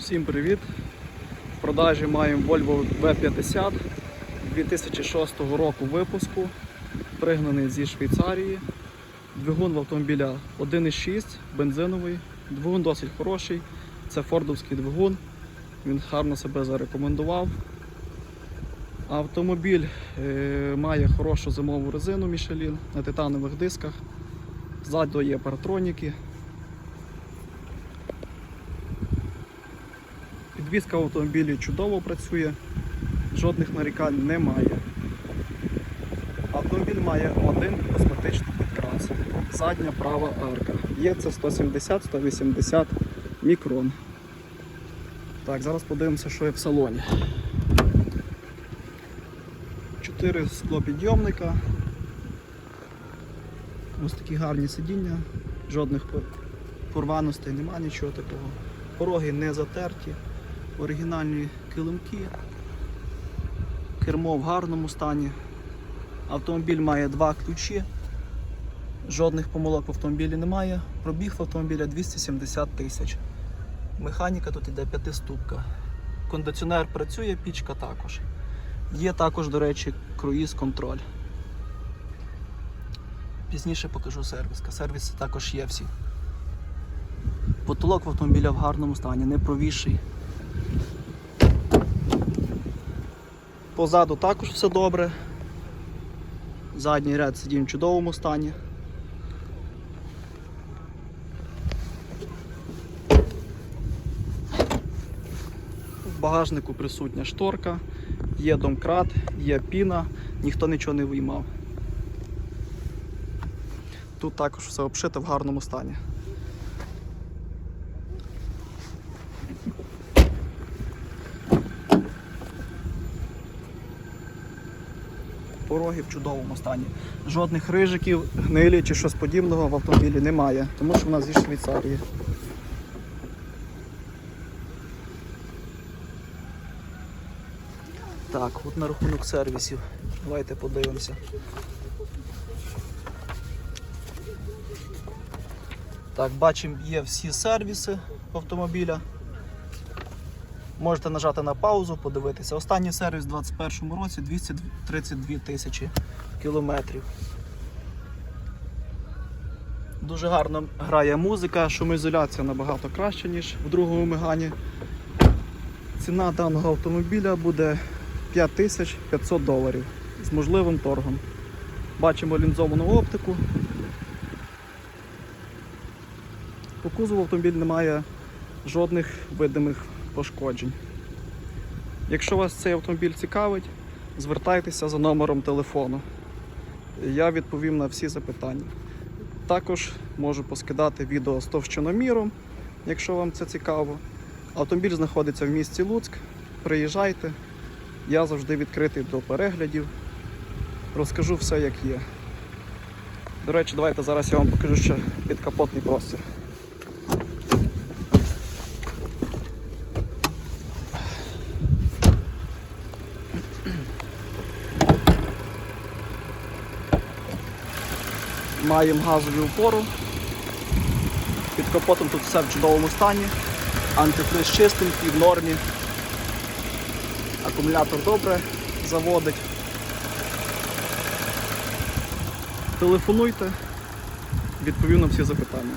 Всім привіт! В продажі маємо Volvo V50 2006 року випуску, пригнаний зі Швейцарії. Двигун в автомобіля 1,6 бензиновий, двигун досить хороший. Це фордовський двигун, він гарно себе зарекомендував. Автомобіль е, має хорошу зимову резину Michelin на титанових дисках. Ззаду є паратроніки. Підвізка в автомобілі чудово працює, жодних нарікань немає. Автомобіль має один косметичний підкрас. Задня права арка. Є це 170-180 мікрон. Так, зараз подивимося, що є в салоні. Чотири склопідйомника. Ось такі гарні сидіння, жодних порваностей немає, нічого такого. Пороги не затерті, оригінальні килимки, кермо в гарному стані. Автомобіль має два ключі, жодних помилок в автомобілі немає. Пробіг в автомобіля 270 тисяч. Механіка тут іде п'ятиступка. Кондиціонер працює, пічка також. Є також, до речі, круїз контроль. Пізніше покажу сервіска. Сервіси також є всі. Потолок в автомобіля в гарному стані, не провісший. Позаду також все добре. Задній ряд сидінь в чудовому стані. В багажнику присутня шторка, є домкрат, є піна, ніхто нічого не виймав. Тут також все обшите в гарному стані. Пороги в чудовому стані. Жодних рижиків, гнилі чи щось подібного в автомобілі немає, тому що в нас зі Швейцарії. Так, от на рахунок сервісів. Давайте подивимося. Так, бачимо, є всі сервіси автомобіля. Можете нажати на паузу, подивитися. Останній сервіс у 2021 році 232 тисячі кілометрів. Дуже гарно грає музика, шумоізоляція набагато краще, ніж в другому мегані. Ціна даного автомобіля буде 5500 доларів з можливим торгом. Бачимо лінзовану оптику. По кузову автомобіль не має жодних видимих пошкоджень. Якщо вас цей автомобіль цікавить, звертайтеся за номером телефону. Я відповім на всі запитання. Також можу поскидати відео з товщиноміром, якщо вам це цікаво. Автомобіль знаходиться в місті Луцьк. Приїжджайте. Я завжди відкритий до переглядів. Розкажу все, як є. До речі, давайте зараз я вам покажу ще підкапотний простір. Маємо газову опору. Під капотом тут все в чудовому стані. Антифриз чистенький, в нормі. Акумулятор добре заводить. Телефонуйте, відповім на всі запитання.